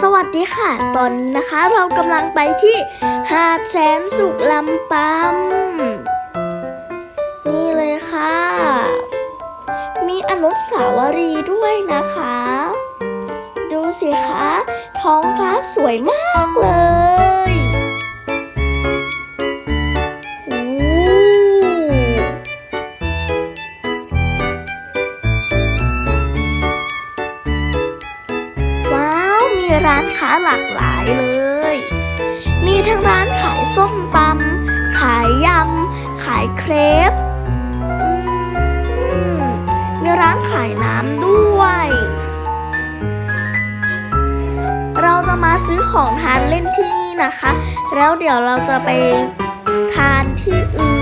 สวัสดีค่ะ ตอนนี้นะคะเรากำลังไปที่หาดแสนสุขลำปำนี่เลยค่ะ มีอนุสาวรีย์ด้วยนะคะ ดูสิคะ ท้องฟ้าสวยมากเลย ร้านค้าหลากหลายเลย มีทั้งร้านขายส้มตำขายยำ ขายเครปมีร้านขายน้ำด้วย เราจะมาซื้อของทานเล่นที่นี่นะคะ แล้วเดี๋ยวเราจะไปทานที่อื่น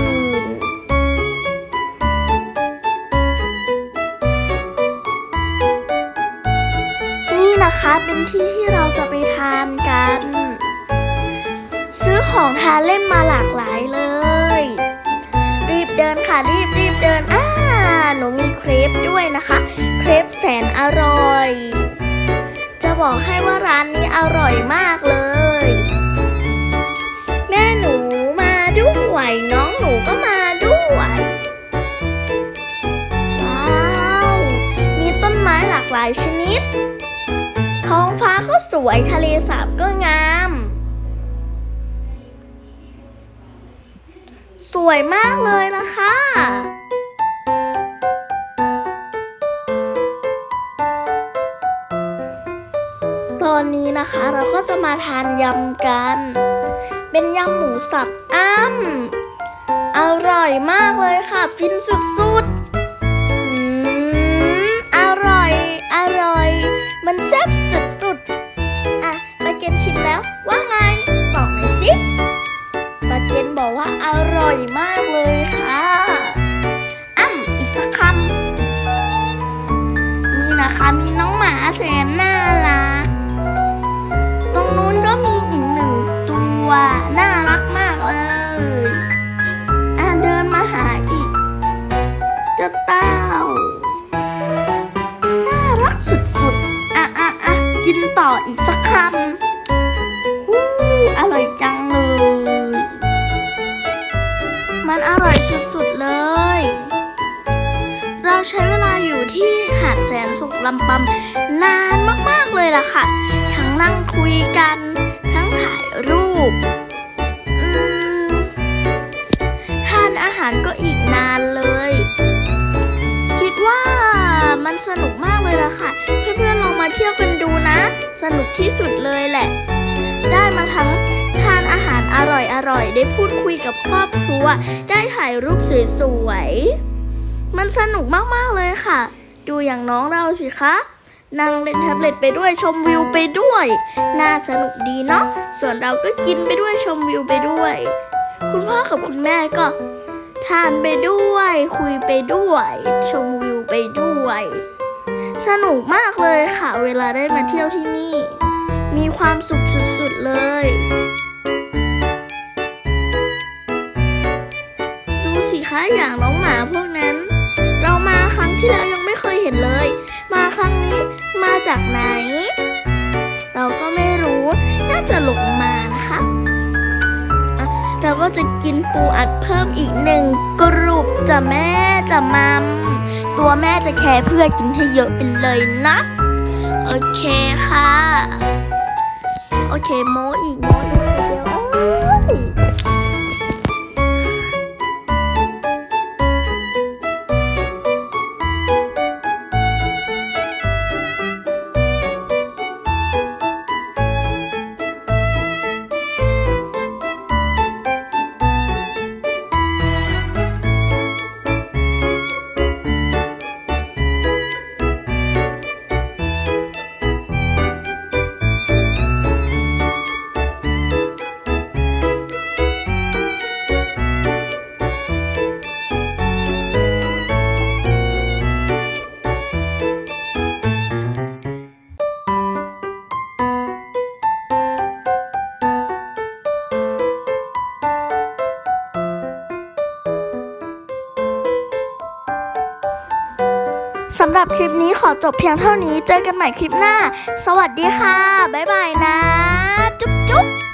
เป็นที่ที่เราจะไปทานกัน ซื้อของทานเล่นมาหลากหลายเลย รีบเดินค่ะรีบรีบเดินอ่าหนูมีเครปด้วยนะคะเครปแสนอร่อย จะบอกให้ว่าร้านนี้อร่อยมากเลย แม่หนูมาด้วยน้องหนูก็มาด้วยว้าว มีต้นไม้หลากหลายชนิด ท้องฟ้าก็สวยทะเลสาบก็งาม สวยมากเลยนะคะตอนนี้นะคะเราก็จะมาทานยำกัน เป็นยำหมูสับอ้ำอร่อยมากเลยค่ะ ฟินสุดๆ อร่อยมากเลยค่ะ อ้ำอีกสักคำนี่นะคะมีน้องหมาแสนน่ารัก ตรงนู้นก็มีอีกหนึ่งตัวน่ารักมากเลย อะเดินมาหาอีกเจ้าตา ใช้เวลาอยู่ที่หาดแสนสุขลำปำนานมากๆเลยล่ะค่ะ ทั้งนั่งคุยกัน ทั้งถ่ายรูปทานอาหารก็อีกนานเลย คิดว่ามันสนุกมากเลยล่ะค่ะ เพื่อนๆลองมาเที่ยวกันดูนะ สนุกที่สุดเลยแหละ ได้มาทั้งทานอาหารอร่อยๆ ได้พูดคุยกับครอบครัว ได้ถ่ายรูปสวยๆ มันสนุกมากๆเลยค่ะ ดูอย่างน้องเราสิคะนั่งเล่นแท็บเล็ตไปด้วยชมวิวไปด้วย น่าสนุกดีเนาะส่วนเราก็กินไปด้วยชมวิวไปด้วย คุณพ่อกับคุณแม่ก็ ทานไปด้วย คุยไปด้วย ชมวิวไปด้วย สนุกมากเลยค่ะ เวลาได้มาเที่ยวที่นี่ มีความสุขสุดๆเลย ดูสิคะอย่าง จากไหน เราก็ไม่รู้น่าจะหลงมานะคะะเราก็จะกินปูอัดเพิ่มอีกหนึ่งกรุบจะแม่จะมัมตัวแม่จะแคร์เพื่อกินให้เยอะไปเลยนะ โอเคค่ะ โอเคโมอีกโมอีกเดียว สำหรับคลิปนี้ขอจบเพียงเท่านี้ เจอกันใหม่คลิปหน้า สวัสดีค่ะ บ๊ายบายนะ จุ๊บจุ๊บ